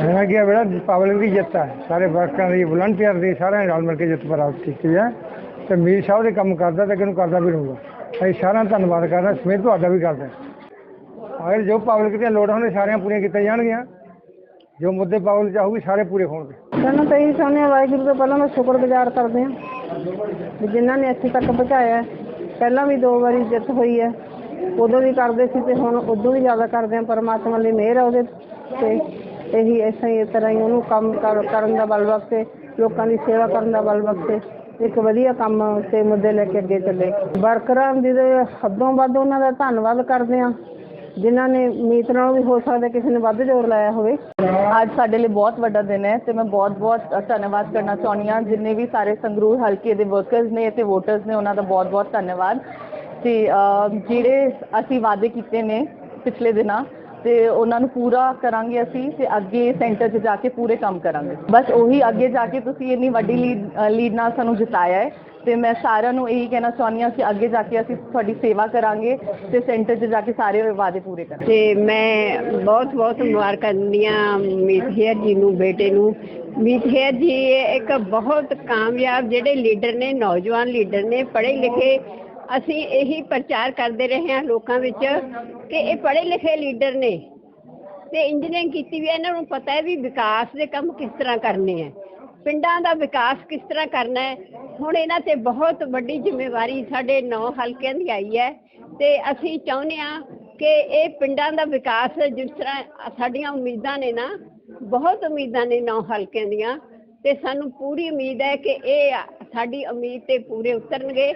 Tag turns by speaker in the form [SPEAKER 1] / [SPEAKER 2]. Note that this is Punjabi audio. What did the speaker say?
[SPEAKER 1] ਇਹਨਾਂ ਕੀ ਬੇੜਾ ਪਬਲਿਕ ਦੀ ਜਿੱਤ ਹੈ ਸਾਰੇ ਵਰਕਰਾਂ ਦੀ ਵਲੰਟੀਅਰ ਦੀ ਸਾਰਿਆਂ ਨੇ ਮਿਲ ਕੇ ਜਿੱਤ ਪ੍ਰਾਪਤ ਕੀਤੀ ਹੈ ਤੇ ਮੀਰ ਸਾਹਿਬ ਦੇ ਕੰਮ ਕਰਦਾ ਤੇ ਕਿਹਨੂੰ ਕਰਦਾ ਵੀ ਰਹੂਗਾ ਅਸੀਂ ਸਾਰਿਆਂ ਦਾ ਧੰਨਵਾਦ ਕਰਦਾ ਸਮੇਤ ਤੁਹਾਡਾ ਵੀ ਕਰਦਾ ਅਗਰ ਜੋ ਪਬਲਿਕ ਦੀਆਂ ਲੋੜਾਂ ਨੇ ਸਾਰੀਆਂ ਪੂਰੀਆਂ ਕੀਤੀਆਂ ਜਾਣਗੀਆਂ ਜੋ ਮੁੱਦੇ ਪਬਲਿਕ ਚਾਹੂਗੀ ਸਾਰੇ ਪੂਰੇ ਹੋਣਗੇ
[SPEAKER 2] ਸਾਨੂੰ ਤਾਂ ਇਹੀ ਚਾਹੁੰਦੇ ਵਾਹਿਗੁਰੂ ਦਾ ਪਹਿਲਾਂ ਮੈਂ ਸ਼ੁਕਰਗੁਜ਼ਾਰ ਕਰਦੇ ਹਾਂ ਵੀ ਜਿਨ੍ਹਾਂ ਨੇ ਇੱਥੇ ਤੱਕ ਪਹੁੰਚਾਇਆ ਪਹਿਲਾਂ ਵੀ ਦੋ ਵਾਰੀ ਜਿੱਤ ਹੋਈ ਹੈ। ਉਦੋਂ ਵੀ ਕਰਦੇ ਸੀ ਤੇ ਹੁਣ ਉਦੋਂ ਵੀ ਜ਼ਿਆਦਾ ਕਰਦੇ ਹਾਂ। ਪਰਮਾਤਮਾ ਦੀ ਮਿਹਰ ਹੈ ਉਹਦੇ ਤੇ। ਇਹੀ ਇਸੇ ਹੀ ਤਰ੍ਹਾਂ ਹੀ ਉਹਨੂੰ ਕੰਮ ਕਰ- ਕਰਨ ਦਾ ਬਲ ਬਖਸ਼ੇ, ਲੋਕਾਂ ਦੀ ਸੇਵਾ ਕਰਨ ਦਾ ਬਲ ਬਖਸ਼ੇ। ਇੱਕ ਵਧੀਆ ਕੰਮ ਤੇ ਮੁੱਦੇ ਲੈ ਕੇ ਅੱਗੇ ਚੱਲੇ। ਵਰਕਰਾਂ ਦੀ ਤੇ ਹੱਦੋਂ ਵੱਧ ਉਹਨਾਂ ਦਾ ਧੰਨਵਾਦ ਕਰਦੇ ਹਾਂ। ਜਿਨ੍ਹਾਂ ਨੇ ਮੀਤ ਨਾਲੋਂ ਵੀ ਹੋ ਸਕਦਾ ਕਿਸੇ ਨੇ ਵੱਧ ਜ਼ੋਰ ਲਾਇਆ ਹੋਵੇ।
[SPEAKER 3] ਅੱਜ ਸਾਡੇ ਲਈ ਬਹੁਤ ਵੱਡਾ ਦਿਨ ਹੈ ਤੇ ਮੈਂ ਬਹੁਤ-ਬਹੁਤ ਧੰਨਵਾਦ ਕਰਨਾ ਚਾਹੁੰਦੀ ਹਾਂ। ਜਿੰਨੇ ਵੀ ਸਾਰੇ ਸੰਗਰੂਰ ਹਲਕੇ ਦੇ ਵਰਕਰਸ ਨੇ ਤੇ ਵੋਟਰਸ ਨੇ, ਉਹਨਾਂ ਦਾ ਬਹੁਤ-ਬਹੁਤ ਧੰਨਵਾਦ। ਤੇ ਜਿਹੜੇ ਅਸੀਂ ਵਾਅਦੇ ਕੀਤੇ ਨੇ ਪਿਛਲੇ ਦਿਨਾਂ, ਤੇ ਉਹਨਾਂ ਨੂੰ ਪੂਰਾ ਕਰਾਂਗੇ ਅਸੀਂ ਤੇ ਅੱਗੇ ਸੈਂਟਰ 'ਚ ਜਾ ਕੇ ਪੂਰੇ ਕੰਮ ਕਰਾਂਗੇ। ਬਸ ਉਹੀ ਅੱਗੇ ਜਾ ਕੇ ਤੁਸੀਂ ਇੰਨੀ ਵੱਡੀ ਲੀਡ ਲੀਡ ਨਾਲ ਸਾਨੂੰ ਜਿਤਾਇਆ ਹੈ। ਤੇ ਮੈਂ ਸਾਰਿਆਂ ਨੂੰ ਇਹੀ ਕਹਿਣਾ ਚਾਹੁੰਦੀ ਹਾਂ ਕਿ ਅੱਗੇ ਜਾ ਕੇ ਅਸੀਂ ਤੁਹਾਡੀ ਸੇਵਾ ਕਰਾਂਗੇ ਤੇ ਸੈਂਟਰ 'ਚ ਜਾ ਕੇ ਸਾਰੇ ਵਾਅਦੇ ਪੂਰੇ ਕਰਾਂਗੇ।
[SPEAKER 2] ਤੇ ਮੈਂ ਬਹੁਤ ਬਹੁਤ ਮੁਬਾਰਕਾਂ ਦਿੰਦੀਆਂ ਮੀਤ ਜੀ ਨੂੰ, ਬੇਟੇ ਨੂੰ। ਮੀਤ ਜੀ ਇੱਕ ਬਹੁਤ ਕਾਮਯਾਬ ਜਿਹੜੇ ਲੀਡਰ ਨੇ, ਨੌਜਵਾਨ ਲੀਡਰ ਨੇ ਪੜ੍ਹੇ ਲਿਖੇ ਅਸੀਂ ਇਹੀ ਪ੍ਰਚਾਰ ਕਰਦੇ ਰਹੇ ਹਾਂ ਲੋਕਾਂ ਵਿੱਚ ਕਿ ਇਹ ਪੜ੍ਹੇ ਲਿਖੇ ਲੀਡਰ ਨੇ। ਤੇ ਇੰਜੀਨੀਅਰਿੰਗ ਕੀਤੀ ਵੀ ਇਹਨਾਂ ਨੂੰ ਪਤਾ ਹੈ ਵੀ ਵਿਕਾਸ ਦੇ ਕੰਮ ਕਿਸ ਤਰ੍ਹਾਂ ਕਰਨੇ ਆ ਪਿੰਡਾਂ ਦਾ ਵਿਕਾਸ ਕਿਸ ਤਰ੍ਹਾਂ ਕਰਨਾ ਹੈ? ਹੁਣ ਇਹਨਾਂ ਤੇ ਬਹੁਤ ਵੱਡੀ ਜ਼ਿੰਮੇਵਾਰੀ ਸਾਡੇ ਨੌ ਹਲਕਿਆਂ ਦੀ ਆਈ ਹੈ ਤੇ ਅਸੀਂ ਚਾਹੁੰਦੇ ਹਾਂ ਕਿ ਇਹ ਪਿੰਡਾਂ ਦਾ ਵਿਕਾਸ ਜਿਸ ਤਰ੍ਹਾਂ ਸਾਡੀਆਂ ਉਮੀਦਾਂ ਨੇ ਨਾ, ਬਹੁਤ ਉਮੀਦਾਂ ਨੇ ਨੌ ਹਲਕਿਆਂ ਦੀਆਂ ਤੇ ਸਾਨੂੰ ਪੂਰੀ ਉਮੀਦ ਹੈ ਕਿ ਇਹ ਸਾਡੀ ਉਮੀਦ ਤੇ ਪੂਰੇ ਉਤਰਨਗੇ।